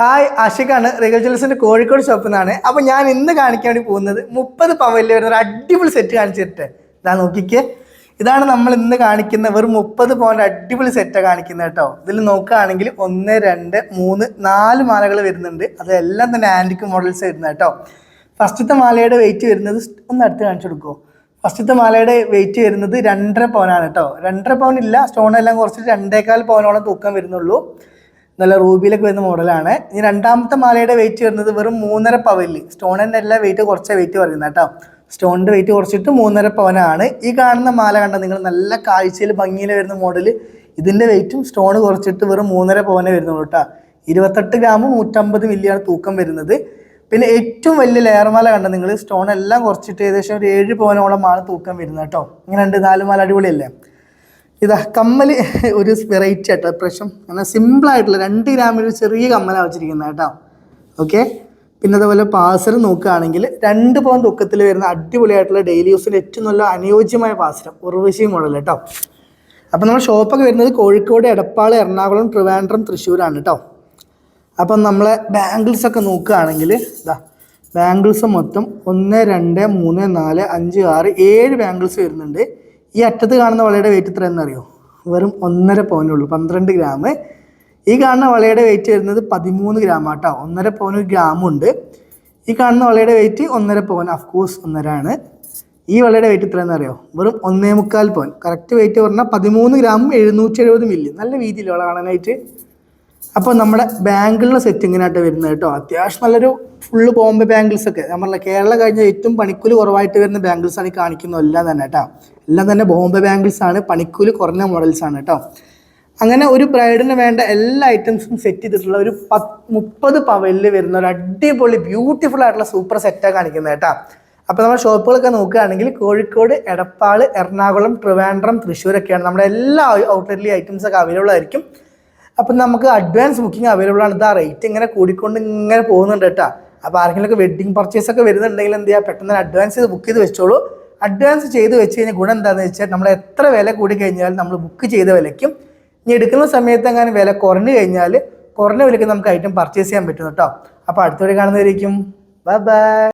Hi അഷിഖാണ് റിഗൽ ജ്വൽസിന്റെ Kozhikode ഷോപ്പിൽ നിന്നാണ് അപ്പൊ ഞാൻ ഇന്ന് കാണിക്കാൻ വേണ്ടി പോകുന്നത് മുപ്പത് പവനിൽ വരുന്ന ഒരു അടിപൊളി സെറ്റ് കാണിച്ചിട്ട്. ഇതാ നോക്കിക്കേ. ഇതാണ് നമ്മൾ ഇന്ന് കാണിക്കുന്ന വെറും മുപ്പത് പവന്റെ അടിപൊളി സെറ്റാണ് കാണിക്കുന്നത് കേട്ടോ. ഇതിൽ നോക്കുകയാണെങ്കിൽ ഒന്ന് രണ്ട് മൂന്ന് നാല് മാലകൾ വരുന്നുണ്ട്. അതെല്ലാം തന്നെ ആന്റിക് മോഡൽസ് വരുന്നത് കേട്ടോ. ഫസ്റ്റത്തെ മാലയുടെ വെയിറ്റ് വരുന്നത് ഒന്ന് അടുത്ത് കാണിച്ചു കൊടുക്കുമോ ഫസ്റ്റത്തെ മാലയുടെ വെയിറ്റ് വരുന്നത് രണ്ടര പവനാണ് കേട്ടോ. രണ്ടര പവൻ ഇല്ല സ്റ്റോൺ എല്ലാം കുറച്ചിട്ട് രണ്ടേകാൽ പവനോളം തൂക്കം വരുന്നുള്ളൂ. നല്ല റൂബിയിലൊക്കെ വരുന്ന മോഡലാണ്. ഇനി രണ്ടാമത്തെ മാലയുടെ വെയിറ്റ് വരുന്നത് വെറും മൂന്നര പവനിൽ സ്റ്റോണിന്റെ എല്ലാ വെയിറ്റ് കുറച്ചേ വെയിറ്റ് പറയുന്നത് കേട്ടോ. സ്റ്റോണിന്റെ വെയിറ്റ് കുറച്ചിട്ട് മൂന്നര പവനാണ്. ഈ കാണുന്ന മാല കണ്ട നിങ്ങൾ നല്ല കാഴ്ചയിൽ ഭംഗിയിൽ വരുന്ന മോഡൽ ഇതിന്റെ വെയിറ്റും സ്റ്റോൺ കുറച്ചിട്ട് വെറും മൂന്നര പവനേ വരുന്നുള്ളൂ കേട്ടോ. ഇരുപത്തെട്ട് ഗ്രാമും നൂറ്റമ്പത് മില്ലിയാണ് തൂക്കം വരുന്നത്. പിന്നെ ഏറ്റവും വലിയ ലെയർ മാല കണ്ട നിങ്ങൾ സ്റ്റോൺ എല്ലാം കുറച്ചിട്ട് ഏകദേശം ഒരു ഏഴ് പവനോളം ആണ് തൂക്കം വരുന്നത് കേട്ടോ. ഇങ്ങനെ രണ്ട് നാല് മാല അടിപൊളിയല്ലേ? ഇതാ കമ്മൽ ഒരു വെറൈറ്റി ആട്ടോ. പ്രശ്നം അങ്ങനെ സിമ്പിൾ ആയിട്ടുള്ള രണ്ട് ഗ്രാമിൽ ഒരു ചെറിയ കമ്മലാണ് വെച്ചിരിക്കുന്നത് കേട്ടോ. ഓക്കെ പിന്നെ അതുപോലെ പാസർ നോക്കുകയാണെങ്കിൽ രണ്ട് പവൻ തൂക്കത്തിൽ വരുന്ന അടിപൊളിയായിട്ടുള്ള ഡെയിലി യൂസിൽ ഏറ്റവും നല്ല അനുയോജ്യമായ പാസരം ഉറവശിയും മോഡൽ കേട്ടോ അപ്പം നമ്മൾ ഷോപ്പൊക്കെ വരുന്നത് കോഴിക്കോട് എടപ്പാൾ എറണാകുളം ട്രിവാൻഡ്രം തൃശ്ശൂരാണ് കേട്ടോ അപ്പം നമ്മളെ ബാംഗിൾസ് ഒക്കെ നോക്കുകയാണെങ്കിൽ ഇതാ ബാംഗിൾസ് മൊത്തം ഒന്ന് രണ്ട് മൂന്ന് നാല് അഞ്ച് ആറ് ഏഴ് ബാംഗിൾസ് വരുന്നുണ്ട്. ഈ അറ്റത്ത് കാണുന്ന വളയുടെ വെയിറ്റ് എത്ര എന്നറിയോ? വെറും ഒന്നര പവനേ ഉള്ളൂ പന്ത്രണ്ട് ഗ്രാം ഈ കാണുന്ന വളയുടെ വെയിറ്റ് വരുന്നത് പതിമൂന്ന് ഗ്രാം ആട്ടോ ഒന്നര പവന് ഒരു ഗ്രാമും ഉണ്ട്. ഈ കാണുന്ന വളയുടെ വെയിറ്റ് ഒന്നര പവൻ കോഴ്സ് ഒന്നര ആണ്. ഈ വളയുടെ വെയിറ്റ് എത്രയെന്ന് അറിയോ വെറും ഒന്നേ മുക്കാൽ പവൻ കറക്റ്റ് വെയിറ്റ് പറഞ്ഞാൽ പതിമൂന്ന് ഗ്രാമും എഴുന്നൂറ്റി എഴുപത് മില്ലി നല്ല വീതിയിൽ വള കാണാനായിട്ട് അപ്പോൾ നമ്മുടെ ബാങ്കിളിന്റെ സെറ്റിങ്ങിനായിട്ട് വരുന്നത് കേട്ടോ. അത്യാവശ്യം നല്ലൊരു ഫുള്ള് ബോംബെ ബാങ്കിൾസ് ഒക്കെ. നമ്മളെ കേരള കഴിഞ്ഞ ഏറ്റവും പണിക്കൂലി കുറവായിട്ട് വരുന്ന ബാങ്കിൾസ് ആണ് ഈ കാണിക്കുന്നത്. എല്ലാം തന്നെ കേട്ടോ. എല്ലാം തന്നെ ബോംബെ ബാങ്കിൾസ് ആണ്. പണിക്കൂലി കുറഞ്ഞ മോഡൽസ് ആണ് കേട്ടോ. അങ്ങനെ ഒരു ബ്രൈഡിന് വേണ്ട എല്ലാ ഐറ്റംസും സെറ്റ് ചെയ്തിട്ടുള്ള ഒരു പത്ത് മുപ്പത് പവലിൽ വരുന്ന ഒരു അടിപൊളി ബ്യൂട്ടിഫുൾ ആയിട്ടുള്ള സൂപ്പർ സെറ്റാണ് കാണിക്കുന്നത് കേട്ടോ. അപ്പോൾ നമ്മുടെ ഷോപ്പുകളൊക്കെ നോക്കുകയാണെങ്കിൽ കോഴിക്കോട് എടപ്പാൾ എറണാകുളം ട്രിവാൻഡ്രം തൃശ്ശൂരൊക്കെയാണ്. നമ്മുടെ എല്ലാ ഔട്ട്ലെറ്റിലെ ഐറ്റംസ് ഒക്കെ അവൈലബിൾ ആയിരിക്കും. അപ്പം നമുക്ക് അഡ്വാൻസ് ബുക്കിംഗ് അവൈലബിൾ ആണ്. ഇതാ റേറ്റ് ഇങ്ങനെ കൂടിക്കൊണ്ട് ഇങ്ങനെ പോകുന്നുണ്ട് കേട്ടോ. അപ്പോൾ ആർക്കെങ്കിലുമൊക്കെ വെഡിങ് പർച്ചേസ് ഒക്കെ വരുന്നുണ്ടെങ്കിൽ എന്ത് ചെയ്യുക പെട്ടെന്ന് അഡ്വാൻസ് ചെയ്ത് ബുക്ക് ചെയ്ത് വെച്ചോളൂ. അഡ്വാൻസ് ചെയ്ത് വെച്ച് കഴിഞ്ഞാൽ ഗുണം എന്താണെന്ന് വെച്ചാൽ നമ്മൾ എത്ര വില കൂടി കഴിഞ്ഞാൽ നമ്മൾ ബുക്ക് ചെയ്ത വിലയ്ക്കും ഇനി എടുക്കുന്ന സമയത്ത് അങ്ങനെ വില കുറഞ്ഞു കഴിഞ്ഞാൽ കുറഞ്ഞ വിലയ്ക്ക് നമുക്ക് ഐറ്റം പർച്ചേസ് ചെയ്യാൻ പറ്റും കേട്ടോ. അപ്പോൾ അടുത്തോടെ കാണുന്നതായിരിക്കും ബൈ ബൈ